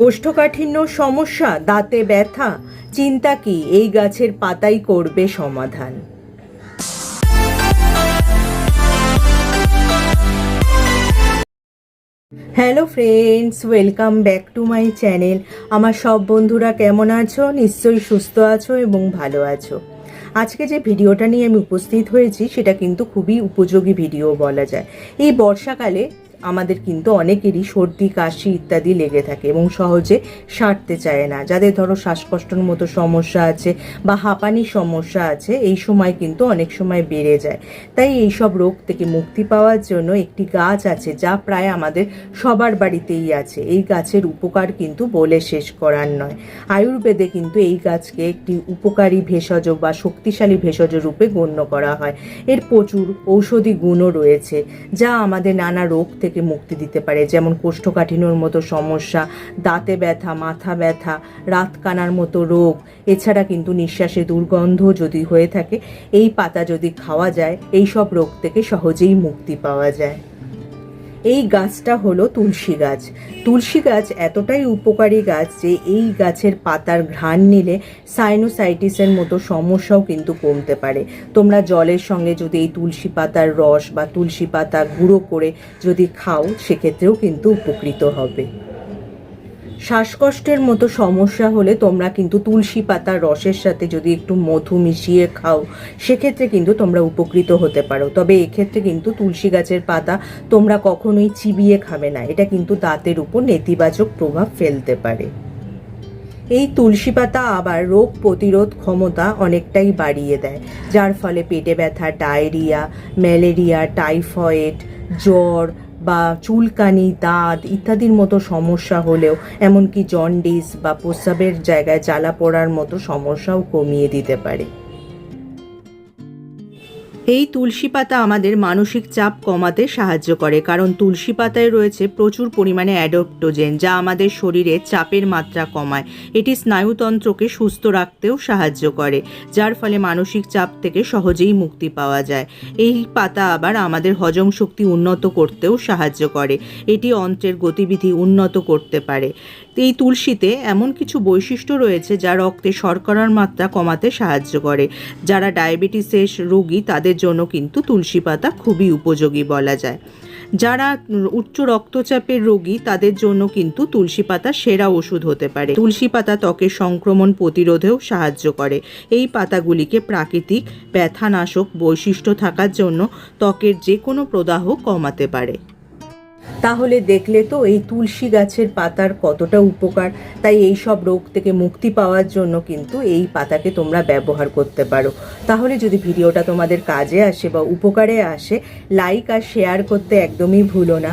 কোষ্ঠকাঠিন্য, সমস্যা, দাঁতে ব্যথা, চিন্তা কি? এই গাছের পাতাই করবে সমাধান। Hello friends welcome back to my channel আমার সব বন্ধুরা কেমন আছো? নিশ্চয়ই সুস্থ আছো এবং ভালো আছো। আজকে যে ভিডিওটা নিয়ে আমি উপস্থিত হয়েছি, সেটা কিন্তু খুবই উপযোগী ভিডিও বলা যায়। এই বর্ষাকালে আমাদের কিন্তু অনেকেরই সর্দি, কাশি ইত্যাদি লেগে থাকে এবং সহজে সারতে চায় না। যাদের ধরো শ্বাসকষ্টর মতো সমস্যা আছে বা হাঁপানির সমস্যা আছে, এই সময় কিন্তু অনেক সময় বেড়ে যায়। তাই এই সব রোগ থেকে মুক্তি পাওয়ার জন্য একটি গাছ আছে যা প্রায় আমাদের সবার বাড়িতেই আছে। এই গাছের উপকার কিন্তু বলে শেষ করার নয়। আয়ুর্বেদে কিন্তু এই গাছকে একটি উপকারী ভেষজ বা শক্তিশালী ভেষজ রূপে গণ্য করা হয়। এর প্রচুর ঔষধি গুণও রয়েছে যা আমাদের নানা রোগ থেকে মুক্তি দিতে পারে, যেমন কোষ্ঠকাঠিন্যর মতো সমস্যা, দাঁতে ব্যথা, মাথা ব্যথা, রাত কানার মতো রোগ। এছাড়া কিন্তু নিঃশ্বাসে দুর্গন্ধ যদি হয়ে থাকে, এই পাতা যদি খাওয়া যায়, এই সব রোগ থেকে সহজেই মুক্তি পাওয়া যায়। এই গাছটা হলো তুলসী গাছ। তুলসী গাছ এতটাই উপকারী গাছ যে এই গাছের পাতার ঘ্রাণ নিলে সাইনোসাইটিসের মতো সমস্যাও কিন্তু কমতে পারে। তোমরা জলের সঙ্গে যদি এই তুলসী পাতার রস বা তুলসী পাতা গুঁড়ো করে যদি খাও, সেক্ষেত্রেও কিন্তু উপকৃত হবে। শ্বাসকষ্টের মতো সমস্যা হলে তোমরা কিন্তু তুলসী পাতার রসের সাথে যদি একটু মধু মিশিয়ে খাও, সেক্ষেত্রে কিন্তু তোমরা উপকৃত হতে পারো। তবে এক্ষেত্রে কিন্তু তুলসী গাছের পাতা তোমরা কখনোই চিবিয়ে খাবে না। এটা কিন্তু দাঁতের উপর নেতিবাচক প্রভাব ফেলতে পারে। এই তুলসী পাতা আবার রোগ প্রতিরোধ ক্ষমতা অনেকটাই বাড়িয়ে দেয়, যার ফলে পেটে ব্যথা, ডায়রিয়া, ম্যালেরিয়া, টাইফয়েড, জ্বর বা চুলকানি, দাঁত ইত্যাদির মতো সমস্যা হলেও, এমনকি জন্ডিস বা প্রস্রাবের জায়গায় জ্বালা পড়ার মতো সমস্যাও কমিয়ে দিতে পারে। এই তুলসী পাতা আমাদের মানসিক চাপ কমাতে সাহায্য করে, কারণ তুলসী পাতায় রয়েছে প্রচুর পরিমাণে অ্যাডপ্টোজেন যা আমাদের শরীরে চাপের মাত্রা কমায়। এটি স্নায়ুতন্ত্রকে সুস্থ রাখতেও সাহায্য করে, যার ফলে মানসিক চাপ থেকে সহজেই মুক্তি পাওয়া যায়। এই পাতা আবার আমাদের হজম শক্তি উন্নত করতেও সাহায্য করে, এটি অন্ত্রের গতিবিধি উন্নত করতে পারে। এই তুলসীতে এমন কিছু বৈশিষ্ট্য রয়েছে যা রক্তে শর্করার মাত্রা কমাতে সাহায্য করে। যারা ডায়াবেটিসের রোগী, তাদের জন্য কিন্তু তুলসী পাতা খুবই উপযোগী বলা যায়। যারা উচ্চ রক্তচাপের রোগী, তাদের জন্য কিন্তু তুলসী পাতা সেরা ওষুধ হতে পারে। তুলসী পাতা ত্বকের সংক্রমণ প্রতিরোধেও সাহায্য করে। এই পাতাগুলিকে প্রাকৃতিক ব্যথানাশক বৈশিষ্ট্য থাকার জন্য ত্বকের যে কোনো প্রদাহ কমাতে পারে। তাহলে দেখলে তো এই তুলসী গাছের পাতার কতটা উপকার। তাই এই সব রোগ থেকে মুক্তি পাওয়ার জন্য কিন্তু এই পাতাকে তোমরা ব্যবহার করতে পারো। তাহলে যদি ভিডিওটা তোমাদের কাজে আসে বা উপকারে আসে লাইক আর শেয়ার করতে একদমই ভুলো না।